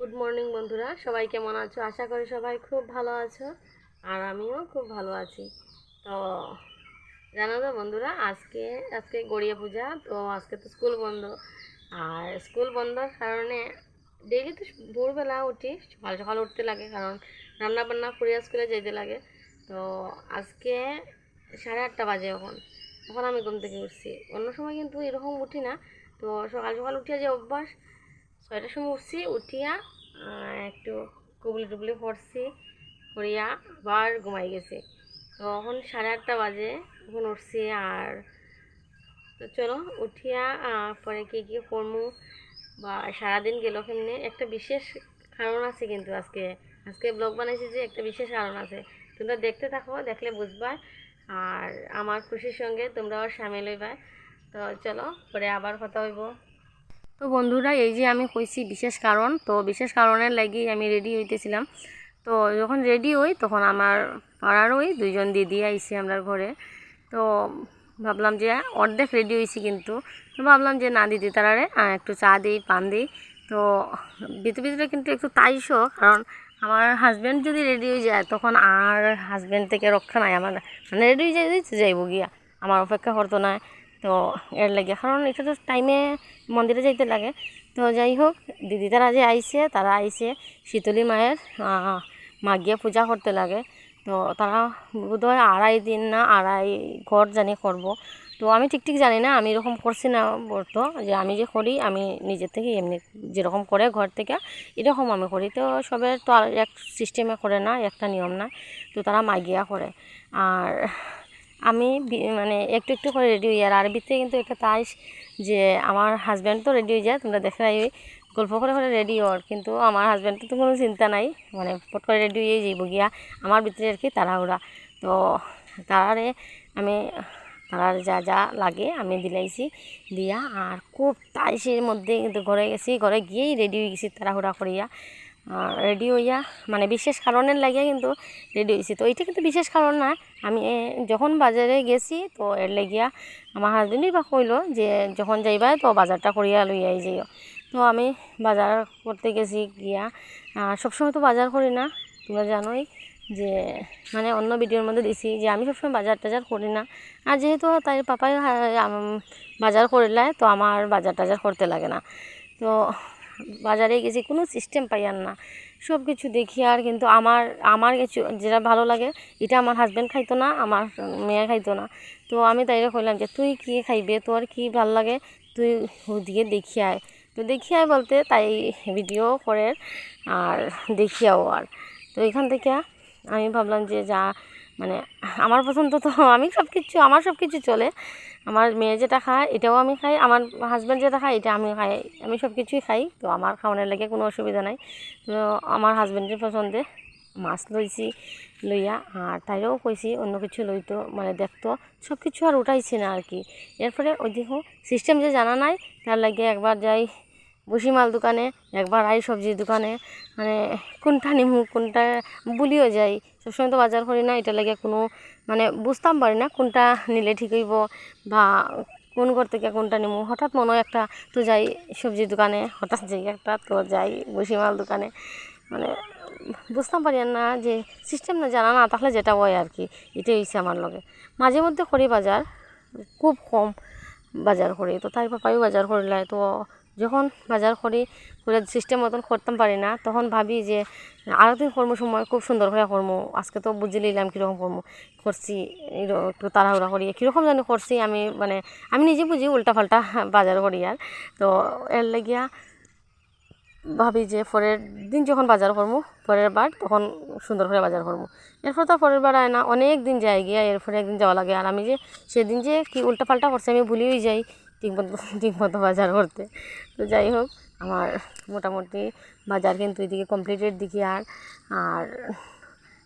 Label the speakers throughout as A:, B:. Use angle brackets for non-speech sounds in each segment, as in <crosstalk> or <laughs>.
A: Good morning বন্ধুরা। সবাই কেমন আছো? আশা করি সবাই খুব ভালো আছো আর আমিও খুব ভালো আছি। তো, জানো তো বন্ধুরা, আজকে আজকে গড়িয়া পূজা, তো আজকে তো স্কুল বন্ধ। আর স্কুল বন্ধর কারণে ডেইলি তো ভোরবেলা উঠি, সকাল সকাল উঠতে লাগে কারণ রান্না বান্না করিয়া স্কুলে যেতে লাগে। তো, আজকে সাড়ে আটটা বাজে এখন। এখন আমি ঘুম থেকে উঠছি। অন্য সময় কিন্তু এরকম উঠি না। তো সকাল সকাল উঠিয়া যে অভ্যাস ছয়টার সময় উঠছি, উঠিয়া একটু কুবলি টুবলি পড়ছি করিয়া আবার ঘুমাই গেছি। তো এখন সাড়ে আটটা বাজে এখন উঠছি আর তো চলো, উঠিয়া পরে কি কি করমু বা সারাদিন গেল কেমনে? একটা বিশেষ কারণ আছে কিন্তু আজকে। আজকে ব্লগ বানাইছি যে একটা বিশেষ কারণ আছে। তোমরা দেখতে থাকো, দেখলে বুঝবা। আর আমার খুশির সঙ্গে তোমরাও সামিল হইবা। তো চলো, পরে আবার কথা হইব। তো বন্ধুরা, এই যে আমি কইছি বিশেষ কারণ, তো বিশেষ কারণের লাগি আমি রেডি হইতেছিলাম। তো যখন রেডি হই, তখন আমার পাড়ার ওই দুইজন দিদি আইসে আমার ঘরে। তো ভাবলাম যে অর্ধেক রেডি হয়েছি কিন্তু। তো ভাবলাম যে না দিদি তারারে একটু চা দিই, পান দিই। তো ভিতরে ভিতরে কিন্তু একটু তাইশো কারণ আমার হাজব্যান্ড যদি রেডি হয়ে যায়, তখন আর হাজব্যান্ড থেকে রক্ষা নাই। আমার মানে রেডি হয়ে যাই যাইব গিয়া। আমার অপেক্ষা করতো না। তো এর লাগে। কারণ এটা তো টাইমে মন্দিরে যাইতে লাগে। তো যাই হোক, দিদি তারা যে আইছে, তারা আইসে শীতলী মায়ের মা মাগিয়া পূজা করতে লাগে। তো তারা বোধহয় আড়াই দিন না, আড়াই ঘর জানি করব। তো আমি ঠিক ঠিক জানি না, আমি এরকম করছি না বলতো, যে আমি যে করি, আমি নিজের থেকে এমনি যেরকম করে ঘর থেকে এরকম আমি করি। তো সবের তো আর এক সিস্টেমে করে না, একটা নিয়ম না। তো তারা মাগিয়া করে। আর আমি মানে একটু একটু করে রেডি হই। আর আরবিতে কিন্তু একটা তাইস যে আমার হাজব্যান্ড তো রেডি হয়ে যায়, তোমরা দেখাই গল্প করে করে রেডি হওয়ার। কিন্তু আমার হাজব্যান্ডের তো কোনো চিন্তা নাই মানে ফট করে রেডি হয়ে যাইব গিয়া। আমার ভিতরে আর কি তাড়াহুড়া। তো তারারে আমি, তারার যা যা লাগে আমি দিলাইছি দিয়া। আর খুব তাইসের মধ্যে কিন্তু ঘরে গেছি, ঘরে গিয়েই রেডি হয়ে গেছি তাড়াহুড়া করিয়া। রেডি হইয়া মানে বিশেষ কারণের লাগিয়া কিন্তু রেডি হয়েছি তো এইটা কিন্তু বিশেষ কারণ না, আমি যখন বাজারে গেছি, তো এর লাগিয়া আমার হাজবেন্ডই বা কইলো যে যখন যাইবা, তো বাজারটা করিয়া লইয়াই যাইও। তো আমি বাজার করতে গেছি গিয়া সবসময় তো বাজার করি না। তোমরা জানোই যে মানে অন্য ভিডিওর মধ্যে দিছি যে আমি সবসময় বাজার টাজার করি না। আর যেহেতু তাই পাপাই বাজার করিলায়, তো আমার বাজার টাজার করতে লাগে না। তো বাজারে গেছি, কোনো সিস্টেম পাই আর না। সব কিছু দেখি আর কিন্তু আমার আমার কিছু যেটা ভালো লাগে, এটা আমার হাজব্যান্ড খাইতো না, আমার মেয়ে খাইতো না। তো আমি তাইরে কইলাম যে, তুই কি খাইবে? তোর কি ভালো লাগে? তুই দিয়ে দেখি আয়। তো দেখি আয় বলতে তাই ভিডিও করে আর দেখিয়াও আর। তো এখান থেকে আমি ভাবলাম যে যা মানে আমার পছন্দ তো, আমি সব কিছু আমার সব কিছু চলে। আমার মেয়ে যেটা খায়, এটাও আমি খাই, আমার হাজব্যান্ড যেটা খায়, এটা আমি খাই। আমি সব কিছুই খাই, তো আমার খাওয়ানোর লাগে কোনো অসুবিধা নাই। তো আমার হাজব্যান্ডের পছন্দে মাছ লইছি, লইয়া আর তাইও কইছি অন্য কিছু লইতো মানে দেখতো। সব কিছু আর উঠাইছি না আর কি। এরপরে ওই দেখো সিস্টেম যে জানা নাই, তার লাগে একবার যাই ভুসিমাল দোকানে, একবার আই সবজির দোকানে মানে কোনটা নিমু, কোনটা বলিও যাই। সবসময় তো বাজার করি না, এটা লাগে কোনো মানে বুঝতাম পারি না কোনটা নিলে ঠিক হইব বা কোন ঘর থেকে কোনটা নিমু। হঠাৎ মনে হয় একটা তো যাই সবজির দোকানে, হঠাৎ যাই একটা তো যাই ভুসিমাল দোকানে। মানে বুঝতাম পারি না যে সিস্টেম না জানা না, তাহলে যেটা হয় আর কি, এটাই হয়েছে আমার লগে। মাঝে মধ্যে করি বাজার, খুব কম বাজার করি, তো তাই পাপাইও বাজার করিলে তো যখন বাজার করি করে সিস্টেম মতন করতাম পারি না, তখন ভাবি যে আরও দিন কর্ম সময়, খুব সুন্দর করে কর্ম আজকে তো বুঝে নিলাম কীরকম কর্ম করছি একটু তাড়াহুড়া করি, কীরকম জানি করছি আমি মানে আমি নিজে বুঝি উল্টা পাল্টা বাজার করি আর। তো এর লাগিয়া ভাবি যে পরের দিন যখন বাজার করব, পরের বার তখন সুন্দর করে বাজার করব। এরপর তো পরের বার আয় না, অনেক দিন যায় গিয়া, এরপরে একদিন যাওয়া লাগে। আর আমি যে সেদিন যে কি উল্টা পাল্টা করছি, আমি ভুলেই যাই। ঠিকমতো ঠিকমতো বাজার করতে। তো যাই হোক, আমার মোটামুটি বাজার কিন্তু এদিকে কমপ্লিটের দিকে আর আর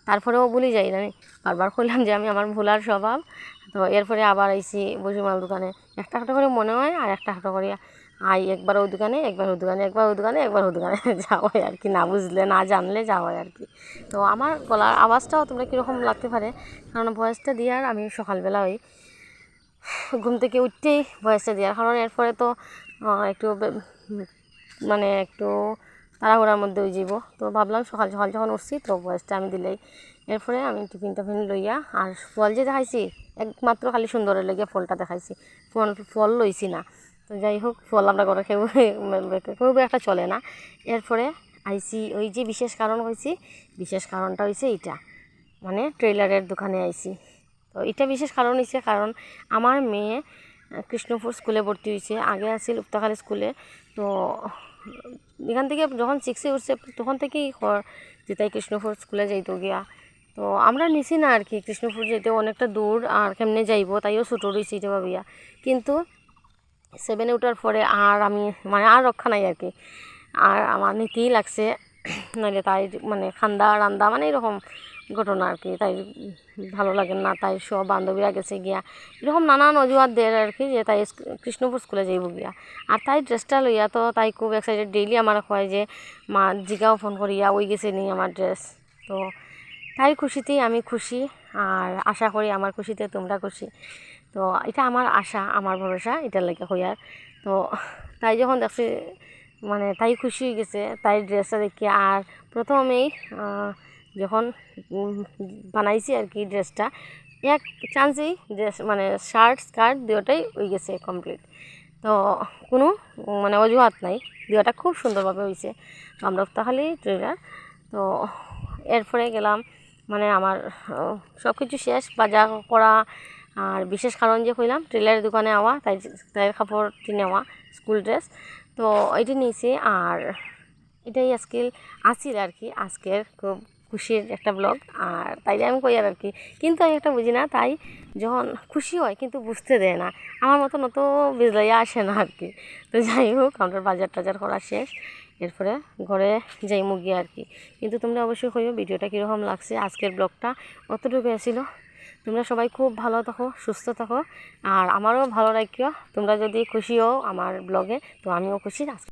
A: তারপরেও ভুলে যাই না বারবার করলাম যে আমি আমার ভুলার স্বভাব। তো এরপরে আবার আইসি বসিমাল দোকানে। একটা একটা করে মনে হয় আর একটা একটা করে আই। একবার ও দোকানে, একবার ওই দোকানে, একবার ও দোকানে, একবার ওই দোকানে <laughs> যাওয়া আর কি। না বুঝলে, না জানলে যাওয়া আর কি। তো আমার গলার আওয়াজটাও তোমরা কীরকম লাগতে পারে, কারণ ভয়েসটা দিয়ে আর আমি সকালবেলা ওই ঘুম থেকে উঠতেই ভয়েসটা দেওয়ার। কারণ এরপরে তো একটু মানে একটু তাড়াহুড়ার মধ্যে যাব তো ভাবলাম সকাল সকাল যখন উঠছি তো বয়সটা আমি দিলেই। এরপরে আমি টিফিন টাফিন লইয়া, আর ফল যে দেখাইছি, একমাত্র খালি সুন্দরের লেগে ফলটা দেখাইছি। ফল ফল লইছি না। তো যাই হোক, ফল আমরা ঘরে কেউ খুব একটা চলে না। এরপরে আইসি ওই যে বিশেষ কারণ হয়েছি বিশেষ কারণটা হয়েছে এইটা। মানে ট্রেলারের দোকানে আইসি তো এটা বিশেষ কারণ হয়েছে কারণ আমার মেয়ে কৃষ্ণপুর স্কুলে ভর্তি হয়েছে আগে আছিল উক্তাখালী স্কুলে। তো এখান থেকে যখন সিক্সে উঠছে, তখন থেকেই হ- যে তাই কৃষ্ণপুর স্কুলে যাইতো গিয়া। তো আমরা নিছি না আর কি, কৃষ্ণপুর যেতে অনেকটা দূর আর কেমনে যাইব তাইও ছোটো রয়েছে এটা ভাবিয়া। কিন্তু সেভেনে ওঠার পরে আর আমি মানে আর রক্ষা নাই আর কি। আর আমার নিতেই লাগছে <clears throat> নাহলে তাই মানে খান্দা রান্দা মানে এরকম ঘটনা আর কি, তাই ভালো লাগে না, তাই সব বান্ধবীরা গেছে গিয়া, এরকম নানান অজুহাত দেয় আর কি, যে তাই কৃষ্ণপুর স্কুলে যাইব গিয়া। আর তাই ড্রেসটা লইয়া তো তাই খুব এক্সাইটেড ডেইলি আমার কয় যে, মা জিগাও ফোন করিয়া, ওই গেছে নি আমার ড্রেস। তো তাই খুশিতেই আমি খুশি, আর আশা করি আমার খুশিতে তোমরা খুশি। তো এটা আমার আশা, আমার ভরসা, এটার লেগে হইয়ার তো তাই যখন দেখছি মানে তাই খুশি হয়ে গেছে, তাই ড্রেসটা দেখি আর প্রথমেই যখন বানাইছি আর কি ড্রেসটা, এক চান্সেই ড্রেস মানে শার্ট স্কার্ট দুটাই হয়ে গেছে কমপ্লিট তো কোনো মানে অজুহাত নাই দুটা খুব সুন্দরভাবে হয়েছে আমরা তাহলে ট্রেলার তো এরপরে গেলাম মানে আমার সব কিছু শেষ, বাজার করা, আর বিশেষ কারণ যে কইলাম ট্রেলারের দোকানে আওয়া, তাই তাই কাপড়টি নেওয়া স্কুল ড্রেস তো এটি নিয়েছি, আর এটাই আজকে আসিল আর কি, আজকের খুব খুশির একটা ব্লগ আর তাই আমি কই আর কি। কিন্তু আমি একটা বুঝি না, তাই যখন খুশি হয় কিন্তু বুঝতে দেয় না। আমার মতন অত বিজলাইয়া আসে না আর কি। তো যাই হোক, আমরা বাজার টাজার করা শেষ। এরপরে ঘরে যাই মুগিয়ে আর কি। কিন্তু তোমরা অবশ্যই কইও ভিডিওটা কীরকম লাগছে, আজকের ব্লগটা অতটুকু আসিল তোমরা সবাই খুব ভালো থাকো, সুস্থ থাকো। আর আমারও ভালো রাখিও। তোমরা যদি খুশি হও আমার ব্লগে তো আমিও খুশি। আজকে